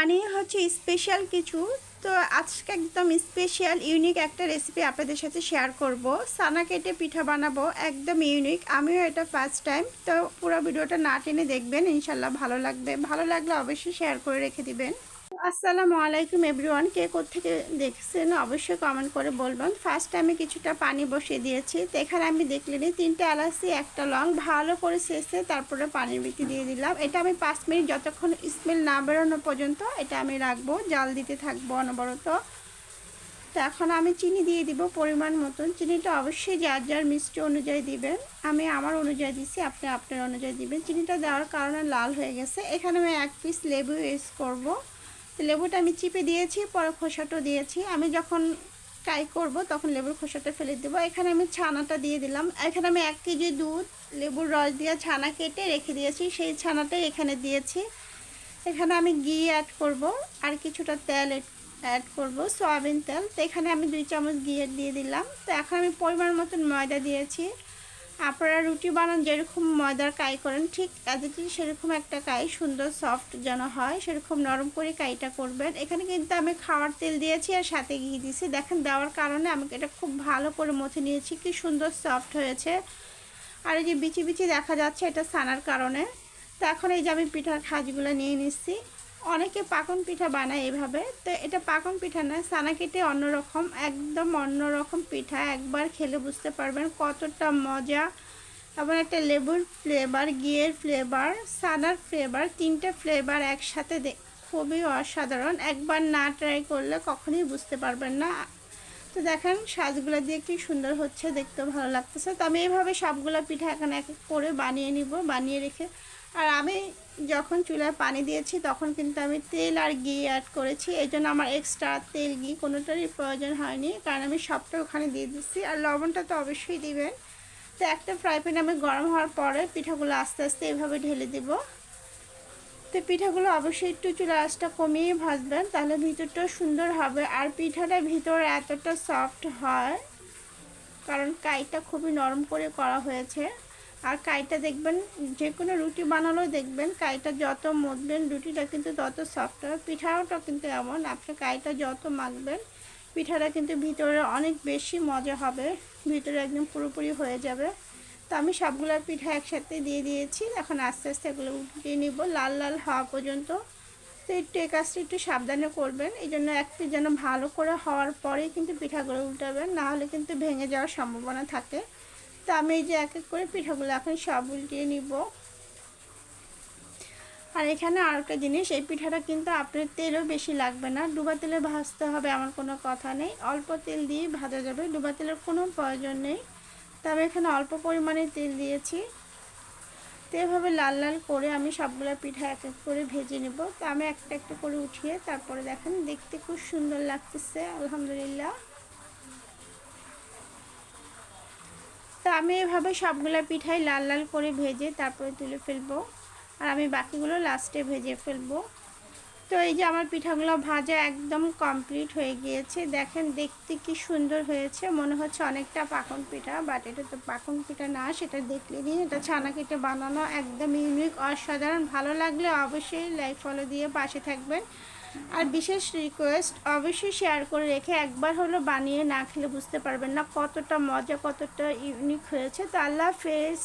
মানে হচ্ছে স্পেশাল কিছু। তো আজকে একদম স্পেশাল ইউনিক একটা রেসিপি আপনাদের সাথে শেয়ার করব। সানা কেটে পিঠা বানাবো, একদম ইউনিক আমিও এটা ফার্স্ট টাইম তো পুরো ভিডিওটা না টেনে দেখবেন ইনশাল্লাহ ভালো লাগবে। ভালো লাগলে অবশ্যই শেয়ার করে রেখে দিবেন। আসসালামু আলাইকুম এভরিওয়ান। কে থেকে দেখছেন অবশ্যই কমেন্ট করে বলবেন। ফার্স্ট আমি কিছুটা পানি বসিয়ে দিয়েছি। তো এখানে আমি দেখলে দেখলেনি তিনটে এলাচি, একটা লং, ভালো করে শেষে তারপরে পানির বিটি দিয়ে দিলাম। এটা আমি পাঁচ মিনিট যতক্ষণ স্মেল না বেরোনো পর্যন্ত এটা আমি রাখব। জাল দিতে থাকব অনবরত। তো এখন আমি চিনি দিয়ে দিব পরিমাণ মতন। চিনিটা অবশ্যই যার যার মিষ্টি অনুযায়ী দিবেন। আমি আমার অনুযায়ী দিচ্ছি আপনি আপনার অনুযায়ী দিবেন। চিনিটা দেওয়ার কারণে লাল হয়ে গেছে। এখানে আমি এক পিস লেবু ইউজ করব। লেবুটা আমি চিপে দিয়েছি, পরে খোসাটাও দিয়েছি। আমি যখন ট্রাই করব তখন লেবুর খোসাটা ফেলে দেবো। এখানে আমি ছানাটা দিয়ে দিলাম। এখানে আমি এক কেজি দুধ, লেবুর রস দিয়ে ছানা কেটে রেখে দিয়েছি। সেই ছানাটাই এখানে দিয়েছি। এখানে আমি ঘি অ্যাড করব আর কিছুটা তেল অ্যাড করব, সয়াবিন তেল। তো এখানে আমি দুই চামচ ঘি দিয়ে দিলাম। তো এখন আমি পরিমাণ মতন ময়দা দিয়েছি। আপনারা রুটি বানান, যেরকম ময়দার কাই করেন, ঠিক অ্যাজিটি সেরকম একটা কাই, সুন্দর সফট যেন হয়, সেরকম নরম করে কাইটা করবেন। এখানে কিন্তু আমি খাওয়ার তেল দিয়েছি আর সাথে ঘি দিয়েছি। দেখেন, দেওয়ার কারণে আমি এটা খুব ভালো করে মথে নিয়েছি, কি সুন্দর সফট হয়েছে। আর এই যে বিচি বিচি দেখা যাচ্ছে এটা সানার কারণে। তো এখন এই যে আমি পিঠার খাজগুলো নিয়ে নিচ্ছি। অনেকে পাকন পিঠা বানায় এভাবে। তো এটা পাকন পিঠা না সানা কেটে অন্যরকম, একদম অন্যরকম পিঠা। একবার খেলে বুঝতে পারবেন কতটা মজা। এবং একটা লেবুর ফ্লেভার ঘিয়ের ফ্লেভার সানার ফ্লেভার তিনটা ফ্লেভার একসাথে দে খুবই অসাধারণ। একবার না ট্রাই করলে কখনোই বুঝতে পারবেন না। তো দেখেন সাজগুলো দিয়ে কি সুন্দর হচ্ছে দেখতে ভালো লাগতেছে। তো আমি এইভাবে সবগুলো পিঠা এখানে এক করে বানিয়ে নিব, বানিয়ে রেখে। আর আমি যখন চুলায় পানি দিয়েছি, তখন কিন্তু আমি তেল আর ঘি অ্যাড করেছি। এই জন্য আমার এক্সট্রা তেল, ঘি কোনোটারই প্রয়োজন হয়নি। কারণ আমি সবটা ওখানে দিয়ে দিচ্ছি। আর লবণটা তো অবশ্যই দিবেন। তো একটা ফ্রাই প্যান আমি গরম হওয়ার পরে পিঠাগুলো আস্তে আস্তে এভাবে ঢেলে দেব। তো পিঠাগুলো অবশ্যই একটু চুলা আঁচটা কমিয়ে ভাজবেন, তাহলে ভিতরটাও সুন্দর হবে। আর পিঠাটা ভিতরে এতটা সফট হয়, কারণ কাইটা খুবই নরম করে করা হয়েছে। আর কাইটা দেখবেন, যে কোনো রুটি বানালেও দেখবেন কাইটা যত মধবেন রুটিটা কিন্তু তত সফট হবে পিঠাটা কিন্তু এমন, আপনি কাইটা যত মাখবেন, পিঠাটা কিন্তু ভিতরে অনেক বেশি মজা হবে, ভিতরে একদম পুরোপুরি হয়ে যাবে। তো আমি সবগুলো পিঠা একসাথে দিয়ে দিয়েছি, এখন আস্তে আস্তে এগুলো উঠিয়ে নিব, লাল লাল হওয়া পর্যন্ত। তো একটু এই কাজটা একটু সাবধানে করবেন, এই জন্য একটু যেন ভালো করে হওয়ার পরেই কিন্তু পিঠাগুলো উল্টাবেন নাহলে কিন্তু ভেঙে যাওয়ার সম্ভাবনা থাকে। তো আমি এই যে এক এক করে পিঠাগুলো এখন সব উল্টিয়ে নিব। আর এখানে আরেকটা জিনিস, এই পিঠাটা কিন্তু আপনার তেলও বেশি লাগবে না। ডুবা তেলে ভাজতে হবে আমার কোনো কথা নেই। অল্প তেল দিয়ে ভাজা যাবে, ডুবা তেলের কোনো প্রয়োজন নেই। তবে এখানে অল্প পরিমাণে তেল দিয়েছি। তো এভাবে লাল লাল করে আমি সবগুলো পিঠা এক এক করে ভেজে নেব। তো আমি একটা একটা করে উঠিয়ে তারপরে দেখেন দেখতে খুব সুন্দর লাগতেছে, আলহামদুলিল্লাহ। তো আমি এভাবে সবগুলা পিঠাই লাল লাল করে ভেজে তারপরে তুলে ফেলব। আর আমি বাকিগুলো লাস্টে ভেজে ফেলব। তো এই যে আমার পিঠাগুলো ভাজা একদম কমপ্লিট হয়ে গিয়েছে। দেখেন দেখতে কি সুন্দর হয়েছে। মনে হচ্ছে অনেকটা পাকন পিঠা বাট এটা তো পাকন পিঠা না, সেটা দেখলে নিন এটা ছানা কেটে বানানো একদম ইউনিক অসাধারণ। ভালো লাগলে অবশ্যই লাইক ফলো দিয়ে পাশে থাকবেন। আর বিশেষ রিকোয়েস্ট অবশ্যই শেয়ার করে রেখে একবার হলো বানিয়ে না খেলে বুঝতে পারবেন না কতটা মজা, কতটা ইউনিক হয়েছে। তো আল্লাহ ফেস